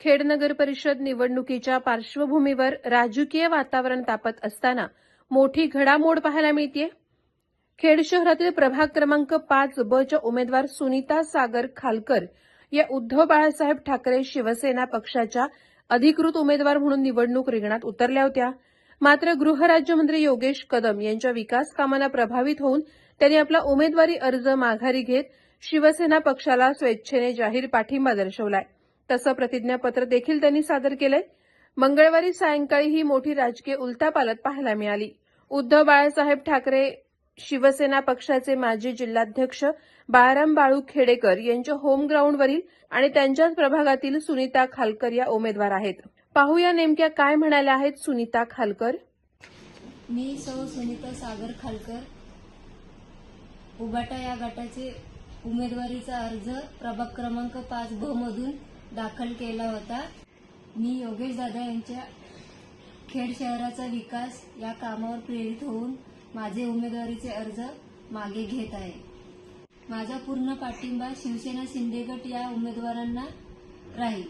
खेड नगर परिषद निवडणुकीच्या पार्श्वभूमीवर राजकीय वातावरण तापत असताना मोठी घडामोड पाहायला मिळते खेड शहरातील प्रभाग क्रमांक पाच ब च्या उमेदवार सुनीता सागर खालकर या उद्धव बाळासाहेब ठाकरे शिवसेना पक्षाच्या अधिकृत उमेदवार म्हणून निवडणूक रिंगणात उतरल्या होत्या. मात्र गृहराज्यमंत्री योगेश कदम यांच्या विकास कामांना प्रभावित होऊन त्यांनी आपला उमेदवारी अर्ज माघारी घेत शिवसेना पक्षाला स्वेच्छेने जाहीर पाठिंबा दर्शवलाय. तसं प्रतिज्ञापत्र देखील त्यांनी सादर केलंय. मंगळवारी सायंकाळी ही मोठी राजकीय उलथापालत पाहायला मिळाली. उद्धव बाळासाहेब ठाकरे शिवसेना पक्षाचे माजी जिल्हाध्यक्ष बाळाराम बाळू खेडेकर यांच्या होम ग्राउंडवरील आणि त्यांच्याच प्रभागातील सुनीता खालकर या उमेदवार आहेत. पाहूया नेमक्या काय म्हणाल्या आहेत सुनीता खालकर. मी सौ सुनीता सागर खालकर. उबाटा या गटाचे उमेदवारीचा अर्ज प्रभाग क्रमांक पाच ब मधून दाखल केला होता. मी योगेश दादा यांच्या खेड शहराचा विकास या कामावर प्रेरित होऊन माझे उमेदवारीचे अर्ज मागे घेत आहे. माझा पूर्ण पाठिंबा शिवसेना शिंदेगट या उमेदवारांना राहील.